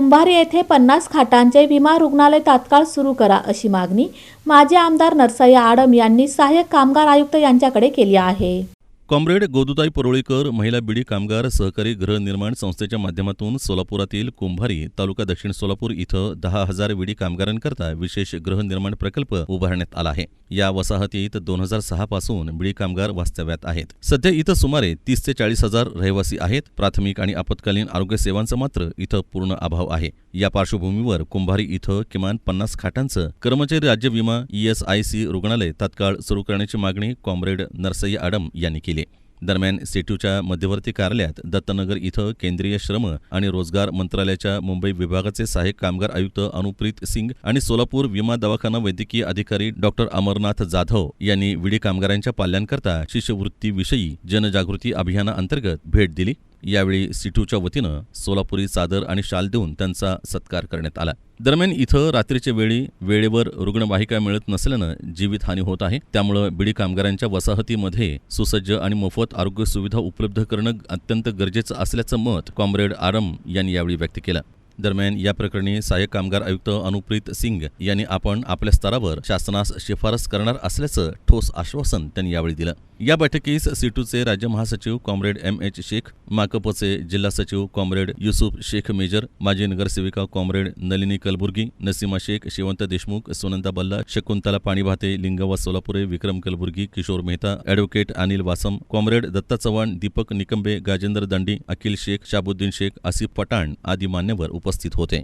कुंभार येथे पन्नास खाटांचे विमा रुग्णालय तात्काळ सुरू करा अशी मागणी माजी आमदार नरसय्या आडम यांनी सहाय्यक कामगार आयुक्त यांच्याकडे केली आहे. कॉम्रेड गोदुताई परोळीकर महिला बिडी कामगार सहकारी गृहनिर्माण संस्थेच्या माध्यमातून सोलापुरातील कुंभारी तालुका दक्षिण सोलापूर इथं दहा हजार विडी कामगारांकरता विशेष गृहनिर्माण प्रकल्प उभारण्यात आला आहे. या वसाहतीत दोन हजार सहा पासून बिडी कामगार वास्तव्यात आहेत. सध्या इथं सुमारे तीस ते चाळीस हजार रहिवासी आहेत. प्राथमिक आणि आपत्कालीन आरोग्य सेवांचा मात्र इथं पूर्ण अभाव आहे. या पार्श्वभूमीवर कुंभारी इथं किमान पन्नास खाटांचं कर्मचारी राज्य विमा ईएसआयसी रुग्णालय तात्काळ सुरू करण्याची मागणी कॉम्रेड नरसय्या आडम यांनी केली. दरम्यान सेटूच्या मध्यवर्ती कार्यालयात दत्तनगर इथं केंद्रीय श्रम आणि रोजगार मंत्रालयाच्या मुंबई विभागाचे सहाय्यक कामगार आयुक्त अनुप्रीत सिंग आणि सोलापूर विमा दवाखाना वैद्यकीय अधिकारी डॉक्टर अमरनाथ जाधव यांनी विडी कामगारांच्या पाल्यांकरता शिष्यवृत्तीविषयी जनजागृती अभियानाअंतर्गत भेट दिली. यावेळी सिटूच्या वतीनं सोलापुरी चादर आणि शाल देऊन त्यांचा सत्कार करण्यात आला. दरम्यान इथं रात्रीच्या वेळी वेळेवर रुग्णवाहिका मिळत नसल्यानं जीवितहानी होत आहे. त्यामुळं बिडी कामगारांच्या वसाहतीमध्ये सुसज्ज आणि मोफत आरोग्य सुविधा उपलब्ध करणं अत्यंत गरजेचं असल्याचं मत कॉम्रेड आरम यांनी यावेळी व्यक्त केलं. दरम्यान या प्रकरणी सहाय्यक कामगार आयुक्त अनुप्रीत सिंग यांनी आपण आपल्या स्तरावर शासनास शिफारस करणार असल्याचं ठोस आश्वासन त्यांनी यावेळी दिलं. या बैठकीस सिटूचे राज्य महासचिव कॉम्रेड एम एच शेख माकपचे जिल्हा सचिव कॉम्रेड युसुफ शेख मेजर माजी नगरसेविका comrade Nalini Kalburgi Naseema Shaikh Shivant Deshmukh Sunanda Balla Shakuntala Panibhate Lingwa Solapure Vikram Kalburgi Kishor Mehta advocate Anil Vasam comrade Datta Chavan Deepak Nikambe Gajendra Dandi Akhil Shaikh Shabuddin Shaikh Asif Pathan आदी मान्यवर उपस्थित होते.